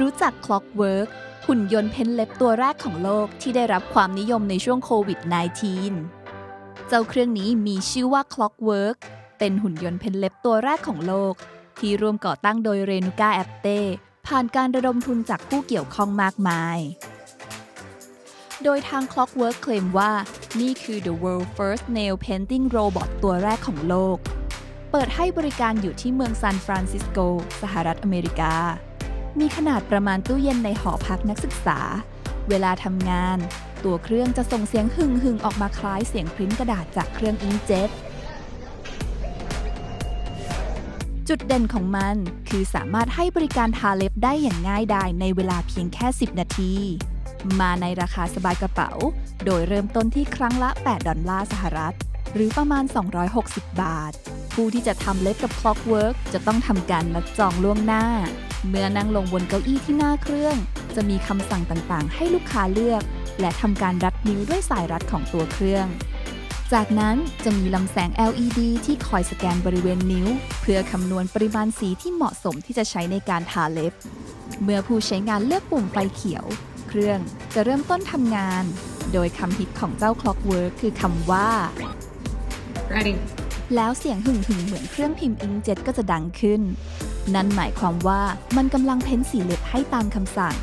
รู้จัก Clockwork หุ่นยนต์เพ้นเล็บตัวแรกของโลกที่ได้รับความนิยมในช่วงโควิด -19 เจ้าเครื่องนี้มีชื่อว่า Clockwork เป็นหุ่นยนต์เพ้นเล็บตัวแรกของโลก ที่ร่วมก่อตั้งโดยเรนูกาแอปเต้ผ่านการระดมทุนจากผู้เกี่ยวข้องมากมาย โดยทาง Clockwork เคลมว่า นี่คือ the world first nail painting robot ตัวแรกของโลก เปิดให้บริการอยู่ที่เมืองซานฟรานซิสโก สหรัฐอเมริกา มีขนาดประมาณตู้เย็นในหอพักนักศึกษา เวลาทำงาน ตัวเครื่องจะส่งเสียงหึ่งหึ่งๆออกมาคล้ายเสียงพริ้นกระดาษจากเครื่องอิงเจ็ตจุดเด่นของมันคือสามารถให้บริการทาเล็บได้อย่างง่ายดายในเวลาเพียงแค่ 10 นาที มาในราคาสบายกระเป๋า โดยเริ่มต้นที่ครั้งละ 8 ดอลลาร์สหรัฐ หรือประมาณ 260 บาท ผู้ที่จะทำเล็บกับ Clockwork จะต้องทำการนัดจองล่วงหน้า เมื่อนั่งลงบนเก้าอี้ที่หน้าเครื่อง จะมีคำสั่งต่างๆ ให้ลูกค้าเลือก และทำการรัดนิ้วด้วยสายรัดของตัวเครื่อง จากนั้นจะมีลำแสง LED ที่คอยสแกนบริเวณนิ้ว เพื่อคำนวณปริมาณสีที่เหมาะสมที่จะใช้ในการทาเล็บ เมื่อผู้ใช้งานเลือกปุ่มไฟเขียว เครื่องจะเริ่มต้นทำงาน โดยคำฮิตของเจ้า Clockwork คือคำว่า Ready. แล้วเสียงหึ่งหึ่งๆเหมือนเครื่องพิมพ์อิงเจ็ตก็จะดังขึ้น นั่นหมายความว่ามันกำลังเพ้นสีเล็บให้ตามคำสั่ง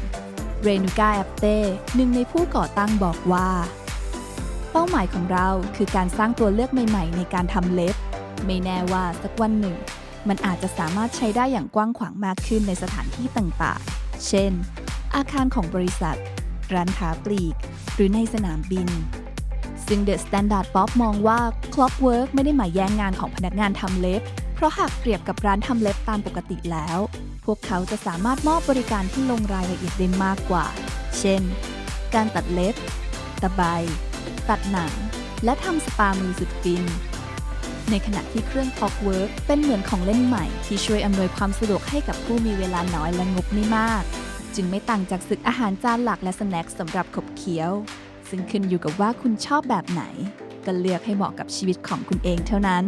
เรนูกาแอปเต้หนึ่งในผู้ก่อตั้งบอกว่า เป้าหมายของเราคือการสร้างตัวเลือกใหม่ ๆ ในการทำเล็บ ไม่แน่ว่าสักวันหนึ่ง มันอาจจะสามารถใช้ได้อย่างกว้างขวางมากขึ้นในสถานที่ต่างๆ เช่น อาคารของบริษัท ร้านค้าปลีก หรือในสนามบินซึ่ง The Standard Pop มองว่า Clockwork ไม่ได้หมายแย่งงานของพนักงานทำเล็บ เพราะหากเปรียบกับร้านทำเล็บตามปกติแล้ว พวกเขาจะสามารถมอบบริการที่ลงรายละเอียดได้มากกว่า เช่น การตัดเล็บ ตะไบ ตัดหนัง และทำสปามือสุดฟิน ในขณะที่เครื่อง Clockwork เป็นเหมือนของเล่นใหม่ที่ช่วยอำนวยความสะดวกให้กับผู้มีเวลาน้อยและงบไม่มาก จึงไม่ต่างจากศึกอาหารจานหลักและสแน็คสำหรับขบเคี้ยว ซึ่งขึ้นอยู่กับว่าคุณชอบแบบไหน ก็เลือกให้เหมาะกับชีวิตของคุณเองเท่านั้น